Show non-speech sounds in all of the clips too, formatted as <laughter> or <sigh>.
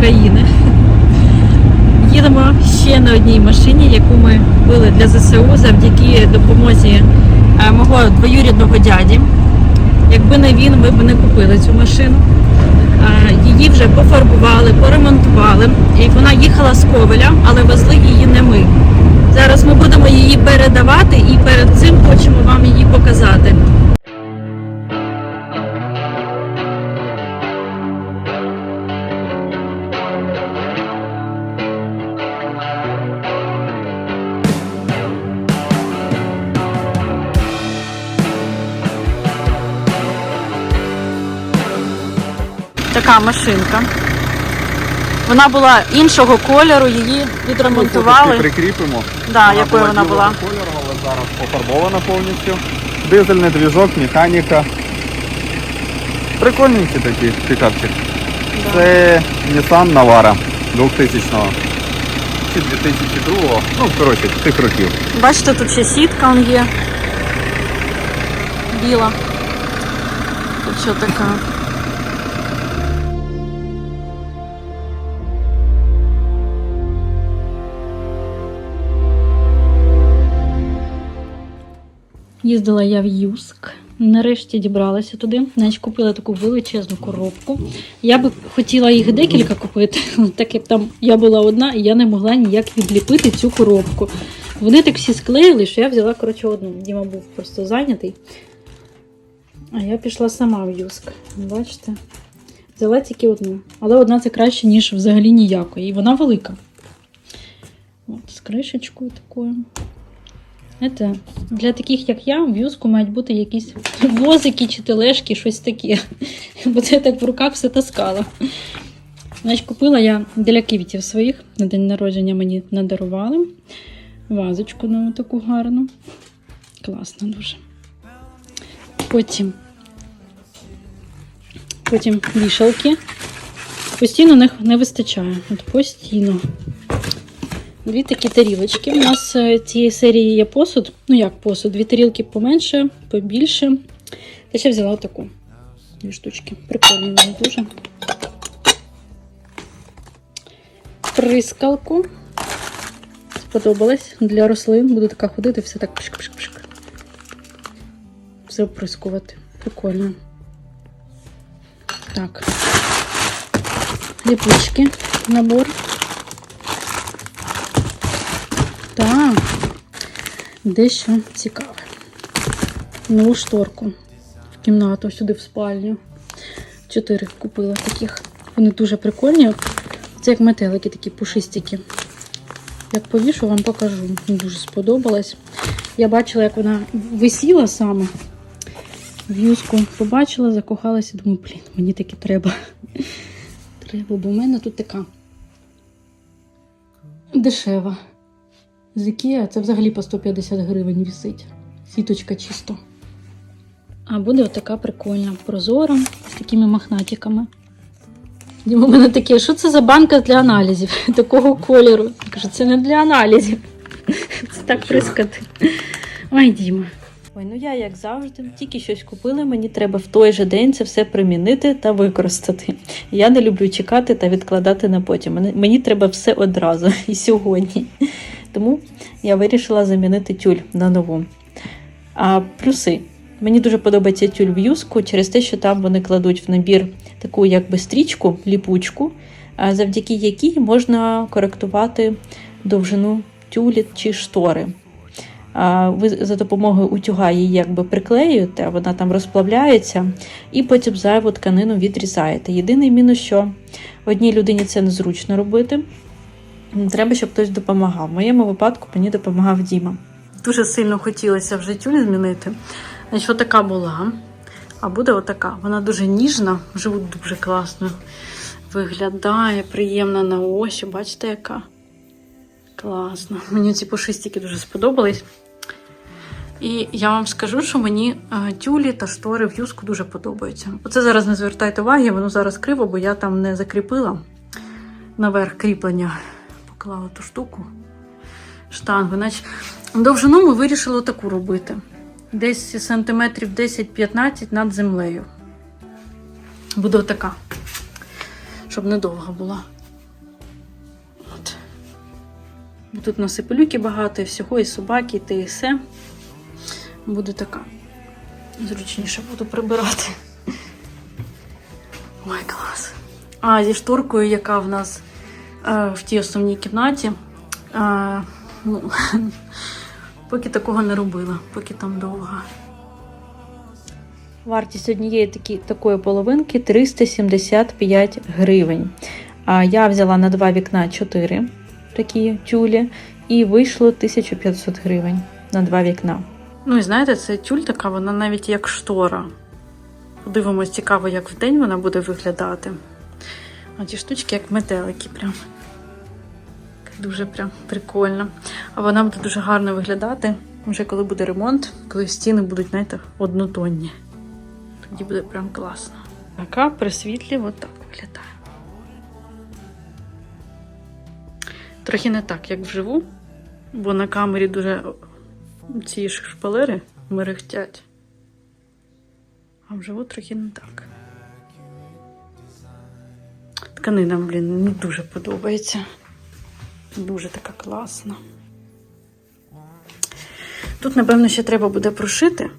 України. Їдемо ще на одній машині, яку ми купили для ЗСУ завдяки допомозі е, мого двоюрідного дяді. Якби не він, ми б не купили цю машину. Е, Її вже пофарбували, поремонтували. І вона їхала з Ковеля, але везли її не ми. Зараз ми будемо її передавати і перед цим хочемо вам її показати. Така машинка. Вона була іншого кольору, її відремонтували. Прикріпимо. Да, якою вона була. Кольору, але зараз пофарбована повністю. Дизельний двіжок, механіка. Прикольненький такий пікапчик. Це Nissan Navara 2000 го чи 2002-го. ну коротше, тих років. Бачите, тут ще сітка он є. Біла. Тут що така. Їздила я в Юск. Нарешті дібралася туди. Значить, купила таку величезну коробку. Я би хотіла їх декілька купити, <laughs> так як там я була одна, і я не могла ніяк відліпити цю коробку. Вони так всі склеїли, що я взяла коротше одну. Діма був просто зайнятий. А я пішла сама в Юск. Бачите? Взяла тільки одну. Але одна це краще, ніж взагалі ніякої. І вона велика. От, з кришечкою такою. Це для таких, як я, в юску мають бути якісь возики чи тележки, щось таке. <laughs> Бо це я так в руках все таскала. Значить, купила я для квітів своїх на день народження мені надарували. Вазочку на таку гарну. Класно дуже. Потім, потім вішалки. Постійно них не вистачає. От постійно. Дві такі тарілочки. У нас е, цієї серії є посуд. Ну як посуд, дві тарілки поменше, побільше. Я ще взяла таку. Дві штучки. Прикольні вони дуже. Прискалку. Сподобалась для рослин. Буду така ходити, все так пшик-пшик-пшик. Все оприскувати. Прикольно. Так. Ліпучки. Набор. Так, дещо цікаве. Нову шторку в кімнату, сюди в спальню. Чотири купила таких. Вони дуже прикольні. Це як метелики, такі пушистики. Як повішу, вам покажу. Мені дуже сподобалось. Я бачила, як вона висіла саме. В юску побачила, закохалася, думаю, блін, мені таки треба. Треба, бо в мене тут така дешева. З Ікеа це взагалі по 150 гривень вісить. Сіточка чисто. А буде отака прикольна, прозора, з такими махнатиками. Діма, у мене таке, що це за банка для аналізів <laughs> такого кольору? Я кажу, це не для аналізів. <laughs> Це так прискати. Ой, Діма. Ой, ну я, як завжди, тільки щось купила, мені треба в той же день це все примінити та використати. Я не люблю чекати та відкладати на потім. Мені треба все одразу <laughs> і сьогодні. Тому я вирішила замінити тюль на нову. А плюси. Мені дуже подобається тюль в юску через те, що там вони кладуть в набір таку якби стрічку, ліпучку, завдяки якій можна коректувати довжину тюлі чи штори. Ви за допомогою утюга її якби приклеюєте, вона там розплавляється, і потім зайву тканину відрізаєте. Єдиний мінус, що одній людині це незручно робити. Треба, щоб хтось допомагав. В моєму випадку мені допомагав Діма. Дуже сильно хотілося в життю змінити. Значить, отака була. А буде отака. Вона дуже ніжна, живу дуже класно. Виглядає, приємна на ощі. Бачите, яка? Класно. Мені ці пушистики дуже сподобались. І я вам скажу, що мені е, тюлі та штори в юску дуже подобаються. Оце зараз не звертайте уваги, воно зараз криво, бо я там не закріпила наверх кріплення клала ту штуку, штангу. Значить, довжину ми вирішили таку робити. Десь сантиметрів 10-15 над землею. Буде отака, щоб недовга була. От. Тут у нас і пилюки багато, і всього, і собаки, і те, і все. Буде така. Зручніше буду прибирати. Ой, клас. А, зі шторкою, яка в нас в тій основній кімнаті. Е, ну, <laughs> поки такого не робила, поки там довго. Вартість однієї такі, такої половинки 375 гривень. А я взяла на два вікна 4 такі тюлі, і вийшло 1500 гривень на два вікна. Ну і знаєте, це тюль така, вона навіть як штора. Подивимось, цікаво, як вдень вона буде виглядати. А ті штучки як метелики прям. Дуже прям прикольно. А вона буде дуже гарно виглядати, вже коли буде ремонт, коли стіни будуть, знаєте, однотонні. Тоді буде прям класно. Така при світлі отак виглядає. Трохи не так, як вживу, бо на камері дуже ці шпалери мерехтять. А вживу трохи не так. Тканина, блін, мені дуже подобається. Дуже така класна. Тут, напевно, ще треба буде прошити,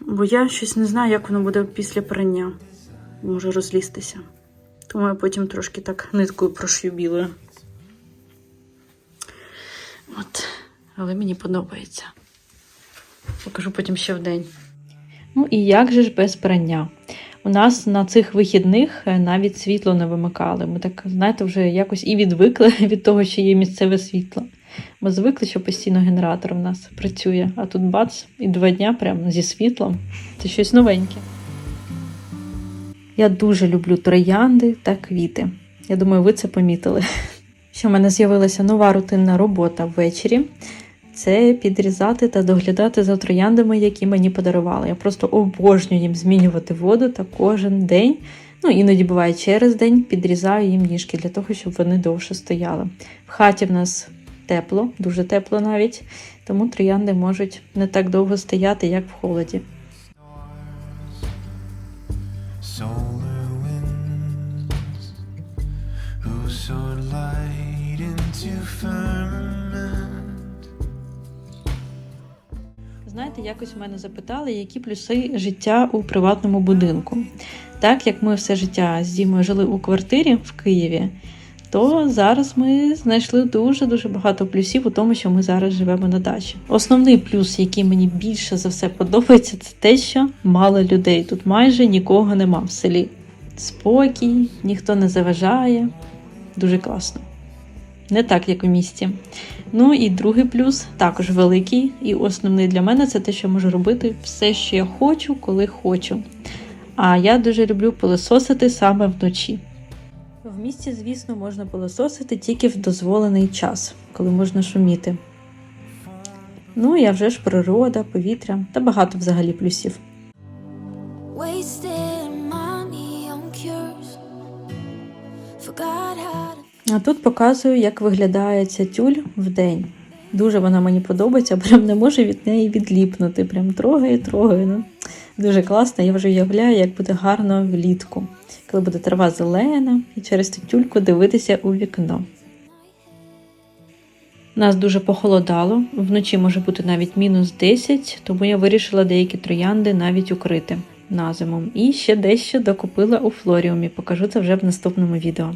бо я щось не знаю, як воно буде після прання. Може розлізтися. Тому я потім трошки так ниткою прошью білою. От, але мені подобається. Покажу потім ще в день. Ну і як же ж без прання? У нас на цих вихідних е, навіть світло не вимикали. Ми так, знаєте, вже якось і відвикли <laughs> від того, що є місцеве світло. Ми звикли, що постійно генератор у нас працює, а тут бац, і два дня прямо зі світлом. Це щось новеньке. Я дуже люблю троянди та квіти. Я думаю, ви це помітили. <laughs> Що в мене з'явилася нова рутинна робота ввечері. Це підрізати та доглядати за трояндами, які мені подарували. Я просто обожнюю їм змінювати воду та кожен день. Ну, іноді буває через день підрізаю їм ніжки для того, щоб вони довше стояли. В хаті в нас тепло, дуже тепло навіть, тому троянди можуть не так довго стояти, як в холоді. solar winds who soared light into firmament. Знаєте, якось у мене запитали, які плюси життя у приватному будинку. Так як ми все життя з Дімою жили у квартирі в Києві, то зараз ми знайшли дуже-дуже багато плюсів у тому, що ми зараз живемо на дачі. Основний плюс, який мені більше за все подобається, це те, що мало людей. Тут майже нікого нема в селі. Спокій, ніхто не заважає. Дуже класно. Не так, як у місті. Ну і другий плюс також великий, і основний для мене це те, що можу робити все, що я хочу, коли хочу. А я дуже люблю пилососити саме вночі. В місті, звісно, можна пилососити тільки в дозволений час, коли можна шуміти. Ну а вже ж природа, повітря та багато взагалі плюсів. Wasting money on cures. Forgot how А тут показую, як виглядає ця тюль в день. Дуже вона мені подобається, <laughs> прям не можу від неї відліпнути. Прям трогаю, трогаю. Ну, дуже класно. Я вже уявляю, як буде гарно влітку, коли буде трава зелена, і через ту тюльку дивитися у вікно. Нас дуже похолодало, вночі може бути навіть мінус 10, тому я вирішила деякі троянди навіть укрити на зиму. І ще дещо докупила у флоріумі. Покажу це вже в наступному відео.